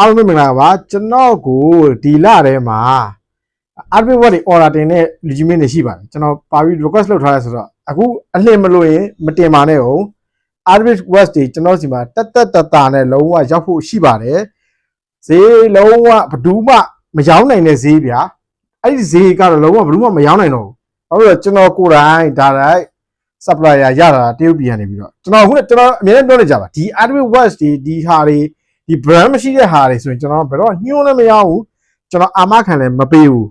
အားလုံးပဲမင်္ဂလာပါကျွန်တော်ကိုဒီလထဲမှာ admin word တွေ order တင်တဲ့ legit တွေရှိပါတယ်ကျွန်တော်ပါပြီး request လုပ်ထားရဲဆိုတော့အခုအလှည့်မလို့ရင်မတင်ပါနဲ့ဟုတ် admin word တွေကျွန်တော်စီမှာတက်တက်တတာနဲ့လုံးဝရောက်ဖို့ရှိပါတယ်ဈေးလုံးဝဘယ်သူမှမရောင်းနိုင်တဲ့ဈေးဗျာအဲ့ဒီဈေးကတော့လုံးဝဘယ်သူမှမရောင်းနိုင်တော့ဘူးဟုတ်ပြီကျွန်တော်ကိုယ်တိုင်ဒါတိုင်း supplier ရတာတရုတ်ပြည်ကနေပြီးတော့ကျွန်တော်အခုကျွန်တော်အများနဲ့ပြောနေကြပါဒီ admin word တွေဒီဟာတွေ ဒီ brand မရှိတဲ့ဟာတွေဆိုရင်ကျွန်တော်ဘယ်တော့ညှိုးလည်းမရဘူးကျွန်တော်အာမခံလည်းမပေးဘူး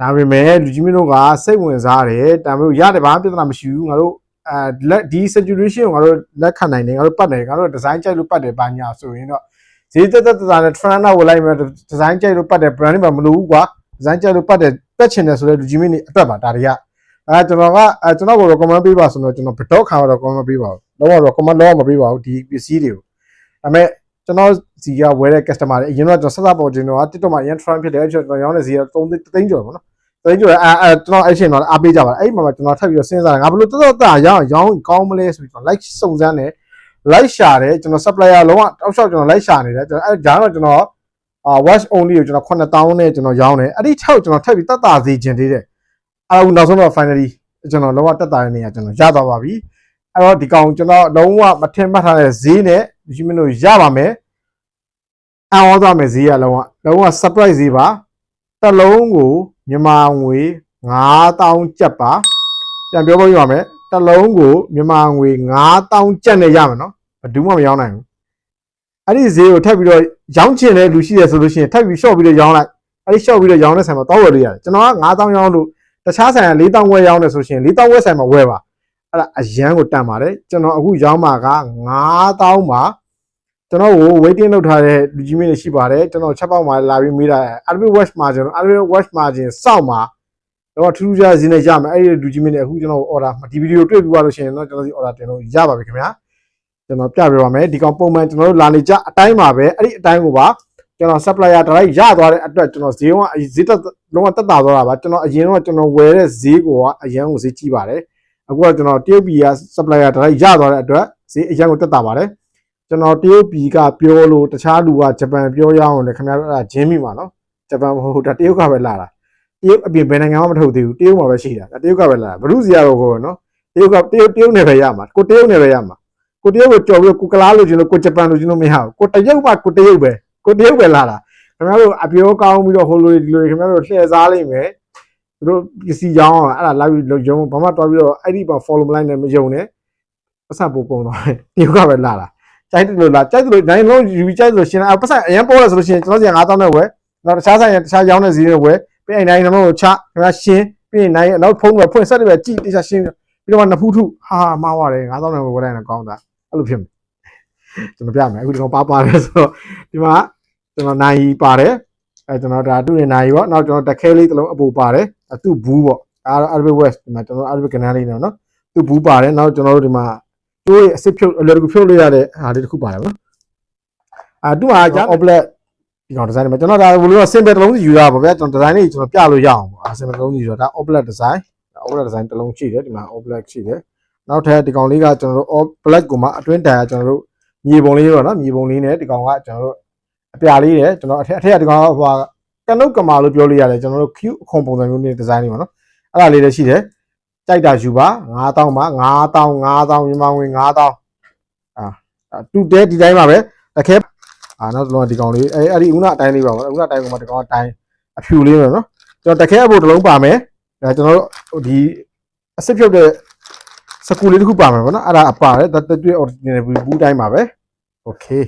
ဒါပေမဲ့လူကြီးမင်းတို့ကစိတ်ဝင်စားတယ်ဒါပေမဲ့ရတယ်ဘာမှပြဿနာမရှိဘူးငါတို့အဲလက်ဒီ saturation ကိုငါတို့လက်ခံနိုင်တယ်ငါတို့ပတ်တယ်ငါတို့ design ကြိုက်လို့ပတ်တယ်ဘာညာဆိုရင်တော့ဈေးတက်တက်တက်နဲ့ trend နဲ့ဝယ်လိုက်မယ် design ကြိုက်လို့ပတ်တယ် brand တွေမှာမလိုဘူးကွာ design ကြိုက်လို့ပတ်တယ်တက်ချင်တယ်ဆိုတဲ့လူကြီးမင်းတွေအတွက်ပါဒါတွေကအဲကျွန်တော်ကအဲကျွန်တော်ကို recommend ပေးပါဆိုတော့ကျွန်တော်ဘယ်တော့ခါတော့ recommend ပေးပါဘူးတော့ recommend တော့မပေးပါဘူးဒီပစ္စည်းတွေကိုဒါပေမဲ့ကျွန်တော် စီကဝယ်တဲ့ customer တွေအရင်တော့ကျွန်တော်ဆက်ဆက်ပေါ်ခြင်းတော့ TikTok မှာအရင် trend ဖြစ်တယ်ကျွန်တော်ရောင်းတဲ့စီက3သိန်းကျော်ပေါ့နော်3သိန်းကျော်အဲအဲကျွန်တော်အဲ့ချိန်မှာအားပေးကြပါအဲ့မှာကျွန်တော်ထပ်ပြီးတော့စဉ်းစားတယ်ငါဘယ်လိုတော်တော်တာရောင်းရောင်းကောင်းမလဲဆိုပြီးကျွန်တော် like စုံစမ်းတယ် like ရှာတယ်ကျွန်တော် supplier လုံးဝတောက်လျှောက်ကျွန်တော် like ရှာနေတယ်ကျွန်တော်အဲ့ဂျာတော့ကျွန်တော်အာ watch only ကိုကျွန်တော်9000နဲ့ကျွန်တော်ရောင်းတယ်အဲ့ဒီထက်ကျွန်တော်ထပ်ပြီးတက်တာစီခြင်းသေးတယ်အဲ့ဒါနောက်ဆုံးတော့ finally ကျွန်တော်လုံးဝတက်တာတဲ့နေရာကျွန်တော်ရသွားပါပြီအဲ့တော့ဒီကောင်ကျွန်တော်လုံးဝမထင်မှတ်ထားတဲ့ဈေးနဲ့ဒီမင်းတို့ရပါမယ် အံ့ဩသွားမယ်ဈေးရလုံးဝလုံးဝ surprise ဈေးပါတစ်လုံးကိုမြန်မာငွေ9000ကျပ်ပါပြန်ပြောဖို့ရပါမယ်တစ်လုံးကိုမြန်မာငွေ9000ကျပ်နဲ့ရမယ်နော်ဘယ်သူမှမရောင်းနိုင်ဘူးအဲ့ဒီဈေးကိုထပ်ပြီးတော့ရောင်းချင်တဲ့လူရှိတယ်ဆိုလို့ရှိရင်ထပ်ပြီး short ပြီးတော့ရောင်းလိုက်အဲ့ဒီ short ပြီးတော့ရောင်းတဲ့ဆိုင်မှာတော့ဝယ်လို့ရတယ်ကျွန်တော်က9000ရောင်းလို့တခြားဆိုင်က4000ဝယ်ရောင်းတယ်ဆိုရှင်4000ဝယ်ဆိုင်မှာဝယ်ပါအဲ့ဒါအရန်ကိုတန်ပါတယ်ကျွန်တော်အခုရောင်းမှာက9000ပါ ကျွန်တော်ကို waiting လုပ်ထားတဲ့လူကြီးမင်းတွေရှိပါတယ်ကျွန်တော်ချက်ပေါက်မှာလာပြီးမေးတာ Arabic Watch Margin Arabic Watch Margin စောင့်မှာတော့ထူးထူးခြားခြားဈေးနဲ့ရမယ်အဲ့ဒီလူကြီးမင်းတွေအခုကျွန်တော် order ဒီဗီဒီယိုတွေ့ပြီးသွားလို့ရှိရင်တော့ကျွန်တော်ဒီ order တင်လို့ရပါပြီခင်ဗျာကျွန်တော်ပြပြပါမယ်ဒီကောင်ပုံမှန်ကျွန်တော်တို့လာနေကြအတိုင်းပါပဲအဲ့ဒီအတိုင်းကိုပါကျွန်တော် supplier တိုင်းရသွားတဲ့အတွက်ကျွန်တော်ဈေးကဈေးတက်လုံးဝတက်တာသွားတာပါကျွန်တော်အရင်တော့ကျွန်တော်ဝယ်တဲ့ဈေးကအရင်ကဈေးကြီးပါတယ်အခုကကျွန်တော်တရုတ်ပြည်က supplier တိုင်းရသွားတဲ့အတွက်ဈေးအရင်ကတက်တာပါတယ် ကျွန်တော်တရုတ်ပြည်ကပြောလို့တခြားလူကဂျပန်ပြောရအောင်လေခင်ဗျားတို့ကဂျင်းမိမှာနော်ဂျပန်မဟုတ်တာတရုတ်ကပဲလာတာတရုတ်အပြင်ဘယ်နိုင်ငံမှမထုတ်သေးဘူးတရုတ်မှာပဲရှိတာတရုတ်ကပဲလာတာဘလူးစီရတော့ကိုနော်တရုတ်ကတရုတ်တရုတ်နယ်ပဲရမှာကိုတရုတ်နယ်ပဲရမှာကိုတရုတ်ကိုကြော်ပြီးကိုကလားလို့ကျင်လို့ကိုဂျပန်လို့ကျင်လို့မရဘူးကိုတရုတ်မှကိုတရုတ်ပဲကိုတရုတ်ပဲလာတာခင်ဗျားတို့အပြောကောင်းပြီးတော့ဟိုလိုဒီလိုခင်ဗျားတို့လှည့်စားလိုက်မယ်သူတို့ပစ္စည်းကြောင်းအဲ့ဒါလာပြီးလုံယုံဘာမှတွားပြီးတော့အဲ့ဒီပါ follow မလိုက်နဲ့မယုံနဲ့ပတ်စပ်ပို့ကုန်သွားတယ်တရုတ်ကပဲလာတာ ကြိုက်တယ်လို့လားကြိုက်တယ်လို့နိုင်လုံးယူကြိုက်တယ်လို့ရှင်အပတ်စပ်အရင်ပေါ်လဲဆိုလို့ရှိရင်ကျွန်တော်စီ9000နဲ့ဝယ်နောက်တခြားဆိုင်တခြားရောင်းတဲ့ဈေးတွေဝယ်ပြီးရင်နိုင်နံပါတ်ကိုချခင်ဗျာရှင်းပြီးရင်နိုင်နောက်ဖုန်းကဖွင့်ဆက်တယ်ပဲကြည့်တခြားရှင်းပြီးတော့နဖူးထုဟာမှားပါတယ်9000နဲ့ဝယ်လိုက်ရင်ကောင်းတာအဲ့လိုဖြစ်မယ်ကျွန်တော်ပြမယ်အခုဒီကောင်ပါပါတယ်ဆိုတော့ဒီမှာကျွန်တော်နိုင်ပါတယ်အဲကျွန်တော်ဒါသူ့ရဲ့နိုင်ပေါ့နောက်ကျွန်တော်တခဲလေးတစ်လုံးအပူပါတယ်သူ့ဘူးပေါ့ဒါကတော့ Arabic West ဒီမှာကျွန်တော် Arabic ကနန်းလေးနော်သူ့ဘူးပါတယ်နောက်ကျွန်တော်တို့ဒီမှာ ကျိုးရဲ့အစစ်ဖြုတ်အလွယ်တကူဖြုတ်လို့ရတဲ့ဟာလေးတစ်ခုပါတယ်နော်အာသူ့ဟာကျွန်တော် oblet ဒီကောင်ဒီဇိုင်းမှာကျွန်တော်ဒါဘယ်လိုလဲ simple တစ်လုံးစီယူရပါဗျာကျွန်တော်ဒီဇိုင်းလေးကျွန်တော်ပြလို့ရအောင်ပေါ့အာ simple တစ်လုံးစီယူရဒါ oblet design oblet design တစ်လုံးရှိတယ်ဒီမှာ oblet ရှိတယ်နောက်ထပ်ဒီကောင်လေးကကျွန်တော်တို့ black ကိုမှအတွင်းတန်ကကျွန်တော်တို့မြေပုံလေးတော့နော်မြေပုံလေးနဲ့ဒီကောင်ကကျွန်တော်တို့အပြာလေးတယ်ကျွန်တော်အထက်အထက်ကဒီကောင်ကဟိုကနုတ်ကမာလို့ပြောလို့ရတယ်ကျွန်တော်တို့ Q အခွန်ပုံစံမျိုးနဲ့ဒီဇိုင်းလေးပေါ့နော်အဲ့ဒါလေးလည်းရှိတယ် ကြိုက်တာယူပါ9000ပါ9000 9000မြန်မာငွေ9000အာတူတဲဒီတိုင်းပါပဲတခဲအာနောက်တစ်လုံးဒီကောင်လေးအဲအဲ့ဒီဦးနာအတိုင်းလေးပါပေါ့ဦးနာအတိုင်းကမှဒီကောင်အတိုင်းအဖြူလေးပဲနော်ကျွန်တော်တခဲအဖို့တစ်လုံးပါမယ်အဲကျွန်တော်တို့ဒီအစစ်ဖြုတ်တဲ့စကူလေးတစ်ခုပါမယ်ပေါ့နော်အဲ့ဒါအပါတယ်တတွေ့ original ဘူးတိုင်းပါပဲ okay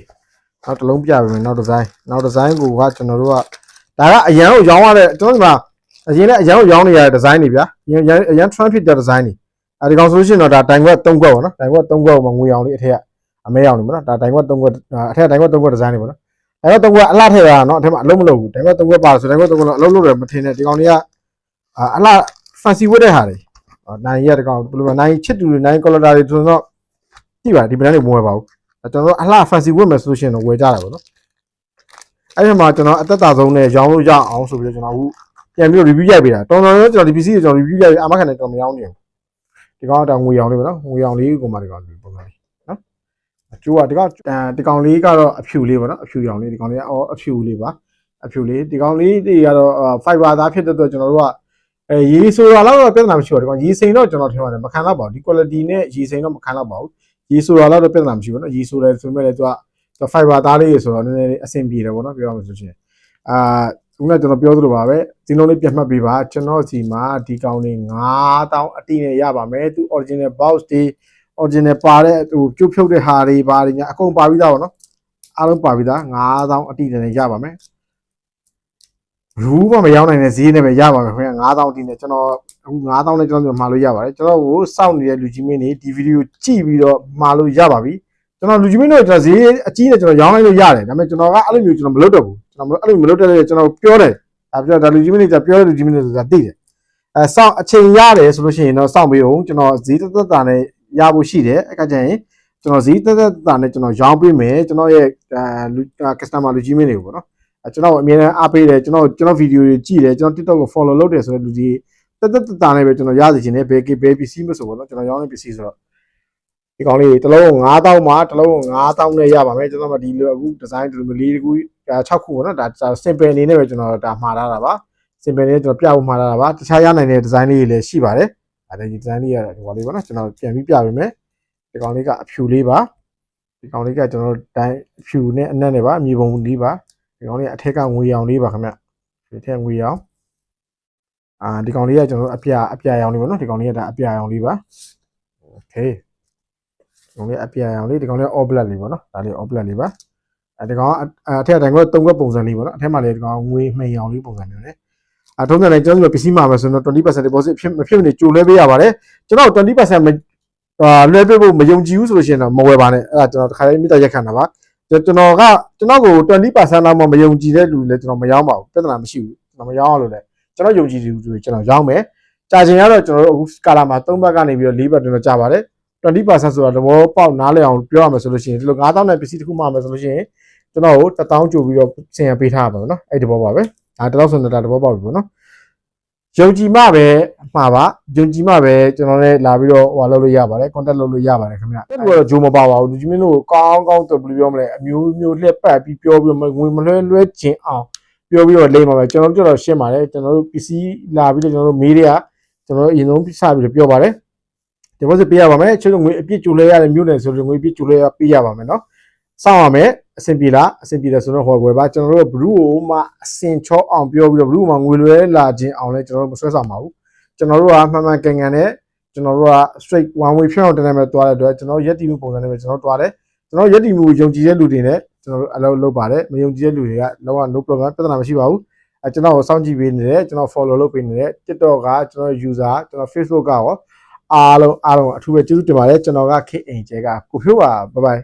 နောက်တစ်လုံးပြပေးမယ်နောက်ဒီဇိုင်းနောက်ဒီဇိုင်းကိုကကျွန်တော်တို့ကဒါကအရန်ကိုရောင်းရတဲ့ကျွန်တော်ဒီမှာ အရင်လည်းအရန်ကိုရောင်းနေရတဲ့ဒီဇိုင်းတွေဗျာအရန်အရန် trend ဖြစ်တဲ့ဒီဇိုင်းတွေအဲဒီကောင်ဆိုလို့ရှိရင်တော့ဒါတိုင်ခွက်၃ခွက်ပေါ့နော်တိုင်ခွက်၃ခွက်မှာငွေအောင်လေးအထက်ကအမဲအောင်နေပေါ့နော်ဒါတိုင်ခွက်၃ခွက်အထက်တိုင်ခွက်၃ခွက်ဒီဇိုင်းတွေပေါ့နော်တိုင်ခွက်၃ခွက်အလှထည့်ရတာနော်အထက်မှာအလုံးမလုံးဘူးတိုင်ခွက်၃ခွက်ပါဆိုတိုင်ခွက်၃ခွက်တော့အလုံးလုံးတယ်မထင်နဲ့ဒီကောင်တွေကအာအလှ fancy ဝတ်တဲ့ဟာတွေနိုင်ရတဲ့ကောင်ဘယ်လိုလဲနိုင်ချစ်တူတွေနိုင် color တွေဆိုတော့ကြည့်ပါဒီ brand တွေမဝယ်ပါဘူးကျွန်တော်တို့အလှ fancy ဝတ်မယ်ဆိုလို့ရှိရင်တော့ဝယ်ကြတာပေါ့နော်အဲ့ဒီမှာကျွန်တော်အသက်တာဆုံးနဲ့ရောင်းလို့ရအောင်ဆိုပြီးတော့ကျွန်တော်အခု ပြန်ပြီး review ရိုက်ပေးတာတော်တော်လေးကျွန်တော်ဒီ PC ကိုကျွန်တော် review ရိုက်ပြီးအမခံနဲ့ကျွန်တော်မရောင်းနေဘူးဒီကောင်ကတော့ငွေရောင်လေးပဲနော်ငွေရောင်လေးကိုမှဒီကောင်ဒီပုံစံလေးနော်ကျိုးကဒီကောင်ဒီကောင်လေးကတော့အဖြူလေးပေါ့နော်အဖြူရောင်လေးဒီကောင်လေးအော်အဖြူလေးပါအဖြူလေးဒီကောင်လေးတွေကတော့ fiber သားဖြစ်တဲ့အတွက်ကျွန်တော်တို့ကအဲရေဆိုတာတော့ပြဿနာမရှိပါဘူးဒီကောင်ရေစိန်တော့ကျွန်တော်ထင်ပါတယ်မခံတော့ပါဘူးဒီ quality နဲ့ရေစိန်တော့မခံတော့ပါဘူးရေဆိုတာတော့ပြဿနာမရှိဘူးနော်ရေဆိုတယ်ဆိုမဲ့လည်းသူက fiber သားလေးဆိုတော့နည်းနည်းအဆင်ပြေတယ်ပေါ့နော်ပြောရမှာဆိုရှင်အာ ခုနကကျွန်တော်ပြောသလိုပါပဲဒီလုံးလေးပြတ်မှတ်ပေးပါကျွန်တော်စီမှာဒီကောင်လေး9000အတိနဲ့ရပါမယ်သူ original box တွေ original ပါတဲ့ဟိုကျုပ်ဖြုတ်တဲ့ဟာတွေပါတွေညာအကုန်ပါပြီးသားပါနော်အားလုံးပါပြီးသား9000အတိနဲ့ရပါမယ်ဘူးမမရောက်နိုင်တဲ့ဈေးနဲ့ပဲရပါမယ်ခင်ဗျ9000အတိနဲ့ကျွန်တော်အခု9000နဲ့ကျွန်တော်မှာလို့ရပါတယ်ကျွန်တော်ကိုစောင့်နေတဲ့လူကြီးမင်းတွေဒီဗီဒီယိုကြည့်ပြီးတော့မှာလို့ရပါပြီကျွန်တော်လူကြီးမင်းတို့ကျွန်တော်ဈေးအကြီးနဲ့ကျွန်တော်ရောင်းလိုက်လို့ရတယ်ဒါပေမဲ့ကျွန်တော်ကအဲ့လိုမျိုးကျွန်တော်မလုပ်တော့ဘူး ကျွန်တော်အဲ့လိုမလုပ်တဲ့ကျွန်တော်ပြောတယ်ဒါပြောဒါလူကြီးမင်းတွေပြောတဲ့လူကြီးမင်းတွေဆိုတာသိတယ်အဲစောင့်အချိန်ရတယ်ဆိုလို့ရှိရင်တော့စောင့်ပြီးအောင်ကျွန်တော်ဈေးသက်သက်တာနဲ့ရဖို့ရှိတယ်အဲ့ကကြရင်ကျွန်တော်ဈေးသက်သက်တာနဲ့ကျွန်တော်ရောင်းပေးမယ်ကျွန်တော်ရဲ့အဲလူ customer လူကြီးမင်းတွေကိုပေါ့နော်အဲကျွန်တော်အမြဲတမ်းအားပေးတယ်ကျွန်တော်ကျွန်တော်ဗီဒီယိုတွေကြည့်တယ်ကျွန်တော် TikTok ကို follow လုပ်တယ်ဆိုတဲ့လူကြီးတက်တက်တာနဲ့ပဲကျွန်တော်ရစီခြင်းနဲ့ဘယ်ဘယ်ပစ္စည်းမဆိုပေါ့နော်ကျွန်တော်ရောင်းတဲ့ပစ္စည်းဆိုတော့ ဒီကောင်လေးတစ်လုံး9000မှာတစ်လုံး9000နဲ့ရပါမယ်ကျွန်တော်မဒီလိုအခုဒီဇိုင်းဒီလိုလေးတကူ6ခုပေါ့နော်ဒါ simple အနေနဲ့ပဲကျွန်တော်ဒါမှားထားတာပါ simple နဲ့ကျွန်တော်ပြဖို့မှားထားတာပါတခြားရနိုင်တဲ့ဒီဇိုင်းလေးတွေလည်းရှိပါတယ်အဲဒီဒီဇိုင်းလေးရတယ်ဒီကောင်လေးပေါ့နော်ကျွန်တော်ပြန်ပြီးပြပေးမယ်ဒီကောင်လေးကအဖြူလေးပါဒီကောင်လေးကကျွန်တော်တိုင်းအဖြူနဲ့အနက်နဲ့ပါအမြေပုံလေးပါဒီကောင်လေးအထက်ကငွေရောင်လေးပါခင်ဗျဒီထက်ငွေရောင်အာဒီကောင်လေးကကျွန်တော်အပြအပြရောင်လေးပေါ့နော်ဒီကောင်လေးကဒါအပြရောင်လေးပါโอเคဒီ ကောင်လေးအပြရောင်လေးဒီကောင်လေး all black လေးပေါ့နော်ဒါလေး all black လေးပါအဲဒီကောင်အထက်တိုင်းကသုံးခွက်ပုံစံလေးပေါ့နော်အထက်မှာလည်းဒီကောင်ငွေမှိန်ရောင်လေးပုံစံမျိုးနဲ့အထုံးတဲ့ကျွန်တော်တို့ပစ္စည်းမှာမယ်ဆိုတော့20% deposit ဖြစ်မဖြစ်နေကြိုလဲပေးရပါတယ်ကျွန်တော်20%မအာလွှဲပေးဖို့မယုံကြည်ဘူးဆိုလို့ရှိရင်တော့မဝယ်ပါနဲ့အဲ့ဒါကျွန်တော်တစ်ခါလေးမိတ္တရက်ခံတာပါကျွန်တော်ကကျွန်တော်ကို20%လောက်မှမယုံကြည်တဲ့လူလည်းကျွန်တော်မရောင်းပါဘူးပြဿနာမရှိဘူးကျွန်တော်မရောင်းအောင်လို့လည်းကျွန်တော်ယုံကြည်သူတွေကျွန်တော်ရောင်းမယ်ကြာချိန်ကတော့ကျွန်တော်တို့အခုကာလာမှာ3ဘက်ကနေပြီးတော့4ဘက်တွင်တော့ကြာပါတယ် 20%ဆိုတာသဘောပေါက်နားလည်အောင်ပြောရမယ်ဆိုလို့ရှိရင်ဒီလို9000နဲ့ပစ္စည်းတစ်ခုမှမယ်ဆိုလို့ရှိရင်ကျွန်တော်ကို1000ကြိုပြီးတော့ဆင်ရပေးထားပါမယ်နော်အဲ့ဒီဘောပါပဲဒါတလောက်ဆိုတော့ဒါသဘောပေါက်ပြီပေါ့နော်ယုံကြည်မှပဲမှာပါယုံကြည်မှပဲကျွန်တော်လည်းလာပြီးတော့ဟိုလုပ်လို့ရပါတယ် contact လုပ်လို့ရပါတယ်ခင်ဗျအဲ့လိုတော့ဂျိုးမပါပါဘူးလူကြီးမင်းတို့ကောင်းကောင်းတော့ဘယ်လိုပြောမလဲအမျိုးမျိုးလှက်ပတ်ပြီးပြောပြီးတော့ငွေမလွှဲလွှဲခြင်းအောင်ပြောပြီးတော့လိမ့်ပါမယ်ကျွန်တော်တို့တော့ရှင်းပါတယ်ကျွန်တော်တို့ PC လာပြီးတော့ကျွန်တော်တို့မေးတွေကကျွန်တော်တို့အရင်ဆုံးစပြီးတော့ပြောပါတယ် deposit ပေးရပါမယ်ကျွန်တော်ငွေအပြည့်ကျူလဲရတဲ့မြို့နယ်ဆိုတော့ငွေအပြည့်ကျူလဲရပေးရပါမယ်နော်စောင့်ရမယ်အဆင်ပြေလားအဆင်ပြေတယ်ဆိုတော့ဟောဝယ်ပါကျွန်တော်တို့ဘလူးကိုမှအဆင်ချောအောင်ပြောပြီးတော့ဘလူးမှာငွေလွှဲလာခြင်းအောင်လဲကျွန်တော်တို့မဆွဲဆောင်ပါဘူးကျွန်တော်တို့ကမှန်မှန်ကန်ကန်နဲ့ကျွန်တော်တို့က straight one way ဖြောင်းတဲ့နဲ့ပဲတွားတဲ့အတွက်ကျွန်တော်ရက်တီမှုပုံစံနဲ့ပဲကျွန်တော်တွားတယ်ကျွန်တော်ရက်တီမှုယုံကြည်တဲ့လူတွေနဲ့ကျွန်တော်တို့အလုပ်လုပ်ပါတယ်မယုံကြည်တဲ့လူတွေကလောက no problem ပြဿနာမရှိပါဘူးအဲကျွန်တော်ကိုစောင့်ကြည့်ပေးနေတယ်ကျွန်တော် follow လုပ်ပေးနေတယ် TikTok ကကျွန်တော် user ကျွန်တော် Facebook ကရော အားလုံးအားလုံးအထူးပဲကျေးဇူးတင်ပါတယ်ကျွန်တော်ကခေအိမ်ကျဲကကိုဖြိုးပါဘိုင်ဘိုင်